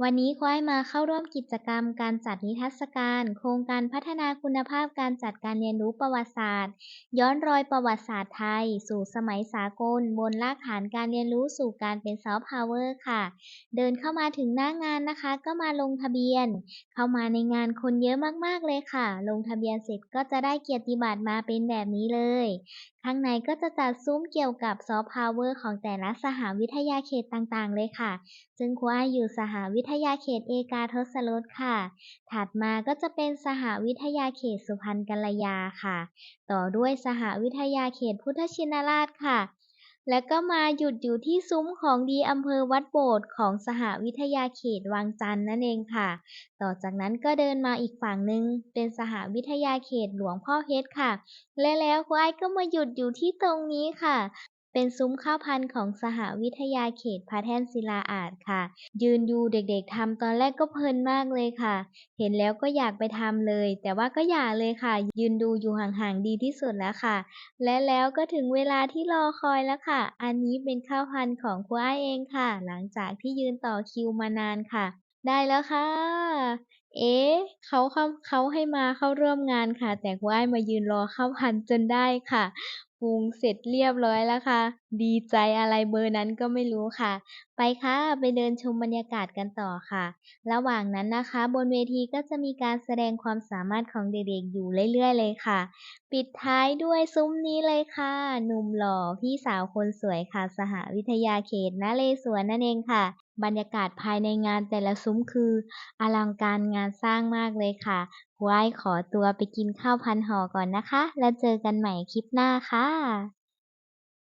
วันนี้ควายมาเข้าร่วมกิจกรรมการจัดนิทรรศการ โครงการพัฒนาคุณภาพการจัดการเรียนรู้ประวัติศาสตร์ ย้อนรอยประวัติศาสตร์ไทย สู่สมัยสากล บนรากฐานการเรียนรู้สู่การเป็นซอฟต์พาวเวอร์ค่ะ เดินเข้ามาถึงหน้างานนะคะ ก็มาลงทะเบียน เข้ามาในงานคนเยอะมากๆเลยค่ะ ลงทะเบียนเสร็จก็จะได้เกียรติบัตรมาเป็นแบบนี้เลย ข้างในก็จะจัดซุ้มเกี่ยวกับซอฟต์พาวเวอร์ของแต่ละสหวิทยาเขตต่างๆ เลยค่ะ ซึ่งครูอ้ายอยู่สหวิทยาเขตเอกาทศรสค่ะ ถัดมาก็จะเป็นสหวิทยาเขตสุพรรณกัลยาค่ะ ต่อด้วยสหวิทยาเขตพุทธชินราชค่ะ แล้วก็มาหยุดอยู่ที่ซุ้มของดีอำเภอวัดโบสถ์ของสหวิทยาเขตวังจันทร์นั่นเองค่ะ ต่อจากนั้นก็เดินมาอีกฝั่งหนึ่งเป็นสหวิทยาเขตหลวงพ่อเพชรค่ะ และแล้วคุณไอ้ายก็มาหยุดอยู่ที่ตรงนี้ค่ะ เป็นซุ้มข้าวพันธุ์ของสหวิทยาเขตพระแท่นศิลาอาจค่ะ ยืนดูเด็กๆทำตอนแรกก็เพลินมากเลยค่ะ เห็นแล้วก็อยากไปทำเลย แต่ว่าก็อย่าเลยค่ะ ยืนดูอยู่ห่างๆดีที่สุดแล้วค่ะ และแล้วก็ถึงเวลาที่รอคอยแล้วค่ะ อันนี้เป็นข้าวพันธุ์ของครูอ้ายเองค่ะ หลังจากที่ยืนต่อคิวมานานค่ะ ได้แล้วค่ะเอ๊ะเขาเขาเขาให้มาเข้าร่วมงานค่ะ แต่ครูอ้ายมายืนรอข้าวพันจนได้ค่ะ ปรุงเสร็จเรียบร้อยแล้วค่ะ ดีใจอะไรเบอร์นั้นก็ไม่รู้ค่ะ ไปค่ะ ไปเดินชมบรรยากาศกันต่อค่ะ ระหว่างนั้นนะคะ บนเวทีก็จะมีการแสดงความสามารถของเด็กๆอยู่เรื่อยๆเลยค่ะ ปิดท้ายด้วยซุ้มนี้เลยค่ะ หนุ่มหล่อพี่สาวคนสวยค่ะ สหวิทยาเขตนเรศวรนั่นเองค่ะ บรรยากาศภายในงานแต่ละซุ้มคือ อลังการงานสร้างมากเลยค่ะครูอ้ขอตัวไปกินข้าวพันห่อก่อนนะคะ แล้วเจอกันใหม่คลิปหน้าค่ะ